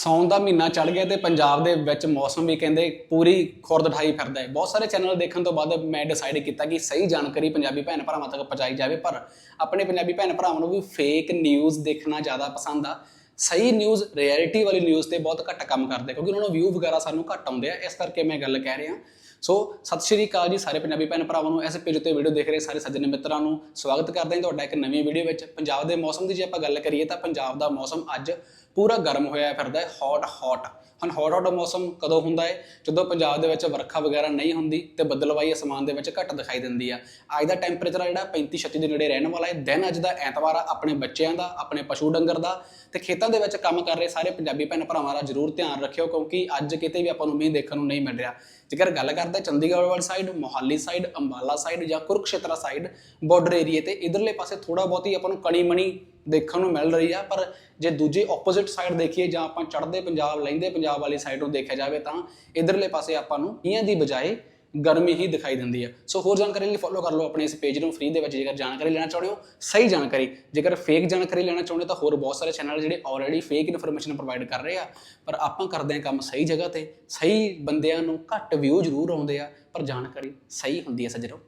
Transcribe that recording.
ਸੌਣ ਦਾ ਮਹੀਨਾ ਚੜ ਗਿਆ ਤੇ ਪੰਜਾਬ ਦੇ ਵਿੱਚ ਮੌਸਮ ਵੀ ਕਹਿੰਦੇ ਪੂਰੀ ਖੁਰਦ ਖੁਰਦਠਾਈ ਫਿਰਦਾ ਹੈ। ਬਹੁਤ ਸਾਰੇ ਚੈਨਲ ਦੇਖਣ ਤੋਂ ਬਾਅਦ ਮੈਂ ਡਿਸਾਈਡ ਕੀਤਾ ਕਿ ਸਹੀ ਜਾਣਕਾਰੀ ਪੰਜਾਬੀ ਭੈਣ ਭਰਾਵਾਂ ਤੱਕ ਪਹੁੰਚਾਈ ਜਾਵੇ, ਪਰ ਆਪਣੇ ਪੰਜਾਬੀ ਭੈਣ ਭਰਾਵਾਂ ਨੂੰ ਵੀ ਫੇਕ ਨਿਊਜ਼ ਦੇਖਣਾ ਜ਼ਿਆਦਾ ਪਸੰਦ ਆ। ਸਹੀ ਨਿਊਜ਼ ਰਿਐਲਿਟੀ ਵਾਲੀ ਨਿਊਜ਼ ਤੇ ਬਹੁਤ ਘੱਟ ਕੰਮ ਕਰਦੇ, ਕਿਉਂਕਿ ਉਹਨਾਂ ਨੂੰ ਵਿਊ ਵਗੈਰਾ ਸਾਨੂੰ ਘੱਟ ਆਉਂਦੇ ਆ। ਇਸ ਕਰਕੇ ਮੈਂ ਗੱਲ ਕਹਿ ਰਿਹਾ। ਸੋ ਸਤਿ ਸ਼੍ਰੀ ਅਕਾਲ ਜੀ ਸਾਰੇ ਪੰਜਾਬੀ ਭੈਣ ਭਰਾਵਾਂ ਨੂੰ। ਇਸ ਪੇਜ ਉੱਤੇ ਵੀਡੀਓ ਦੇਖ ਰਹੇ ਸਾਰੇ ਸੱਜਣ ਮਿੱਤਰਾਂ ਨੂੰ ਸਵਾਗਤ ਕਰਦੇ ਹਾਂ ਤੁਹਾਡਾ ਇੱਕ ਨਵੀਂ ਵੀਡੀਓ ਵਿੱਚ। ਪੰਜਾਬ ਦੇ ਮੌਸਮ ਦੀ ਜੇ ਆਪਾਂ ਗੱਲ ਕਰੀਏ ਤਾਂ ਪੰਜਾਬ ਦਾ ਮੌਸਮ ਅੱਜ ਪੂਰਾ ਗਰਮ ਹੋਇਆ ਫਿਰਦਾ ਹੈ ਹੌਟ ਹੌਟ ਹੁਣ ਹੌਟ ਹੌਟ ਮੌਸਮ ਕਦੋਂ ਹੁੰਦਾ ਹੈ? ਜਦੋਂ ਪੰਜਾਬ ਦੇ ਵਿੱਚ ਵਰਖਾ ਵਗੈਰਾ ਨਹੀਂ ਹੁੰਦੀ ਤੇ ਬੱਦਲਵਾਈ ਅਸਮਾਨ ਦੇ ਵਿੱਚ ਘੱਟ ਦਿਖਾਈ ਦਿੰਦੀ ਆ। ਅੱਜ ਦਾ ਟੈਂਪਰੇਚਰ ਜਿਹੜਾ 35 36 ਦੇ ਨੇੜੇ ਰਹਿਣ ਵਾਲਾ ਹੈ। ਦਿਨ ਅੱਜ ਦਾ ਐਤਵਾਰ ਆ, ਆਪਣੇ ਬੱਚਿਆਂ ਦਾ, ਆਪਣੇ ਪਸ਼ੂ ਡੰਗਰ ਦਾ। ਤੇ ਖੇਤਾਂ ਦੇ ਵਿੱਚ ਕੰਮ ਕਰ ਰਹੇ ਸਾਰੇ ਪੰਜਾਬੀ ਭੈਣ ਭਰਾਵਾਂ ਦਾ ਜ਼ਰੂਰ ਧਿਆਨ ਰੱਖਿਓ ਕਿਉਂਕਿ ਅੱਜ ਕਿਤੇ ਵੀ ਆਪਾਂ ਨੂੰ ਮੀਂਹ ਦੇਖਣ ਨੂੰ ਨਹੀਂ ਮਿਲ ਰਿਹਾ। ਜੇਕਰ ਗੱਲ ਕਰ ਕਰਦੇ ਚੰਡੀਗੜ੍ਹ ਵਾਲੀ side Mohali side Ambala side ਜਾਂ ਕੁਰੂਕਸ਼ੇਤਰਾ ਸਾਈਡ ਬਾਰਡਰ ਏਰੀਏ ਤੇ ਇਧਰਲੇ ਪਾਸੇ ਥੋੜਾ ਬਹੁਤੀ ਆਪਾਂ ਨੂੰ ਕਣੀ ਮਣੀ ਦੇਖਣ ਨੂੰ ਮਿਲ ਰਹੀ ਆ, ਪਰ ਜੇ ਦੂਜੇ ਆਪੋਜ਼ਿਟ ਸਾਈਡ ਦੇਖੀਏ ਜਾਂ ਆਪਾਂ ਚੜ੍ਹਦੇ ਪੰਜਾਬ, ਲੈਂਦੇ ਪੰਜਾਬ ਵਾਲੀ ਸਾਈਡ ਨੂੰ ਦੇਖਿਆ ਜਾਵੇ ਤਾਂ ਇਧਰਲੇ ਪਾਸੇ ਆਪਾਂ ਨੂੰ ਮੀਂਹਾਂ ਦੀ ਬਜਾਏ ਗਰਮੀ ਹੀ ਦਿਖਾਈ ਦਿੰਦੀ ਹੈ ਸੋ ਹੋਰ ਜਾਣਕਾਰੀ ਲਈ ਫੋਲੋ ਕਰ ਲਓ ਆਪਣੇ ਇਸ ਪੇਜ ਨੂੰ ਫ੍ਰੀ ਦੇ ਵਿੱਚ, ਜੇਕਰ ਜਾਣਕਾਰੀ ਲੈਣਾ ਚਾਹੁੰਦੇ ਹੋ, ਸਹੀ ਜਾਣਕਾਰੀ। ਜੇਕਰ ਫੇਕ ਜਾਣਕਾਰੀ ਲੈਣਾ ਚਾਹੁੰਦੇ ਹੋ, ਤਾਂ ਹੋਰ ਬਹੁਤ ਸਾਰੇ ਚੈਨਲ ਜਿਹੜੇ ਆਲਰੇਡੀ ਫੇਕ ਇਨਫੋਰਮੇਸ਼ਨ ਪ੍ਰੋਵਾਈਡ ਕਰ ਰਹੇ ਆ। ਪਰ ਆਪਾਂ ਕਰਦੇ ਹਾਂ ਕੰਮ ਸਹੀ ਜਗ੍ਹਾ ਤੇ, ਸਹੀ ਬੰਦਿਆਂ ਨੂੰ ਘੱਟ ਵਿਊ ਜ਼ਰੂਰ ਆਉਂਦੇ ਆ, ਪਰ ਜਾਣਕਾਰੀ ਸਹੀ ਹੁੰਦੀ ਹੈ ਸੱਜਣੋ।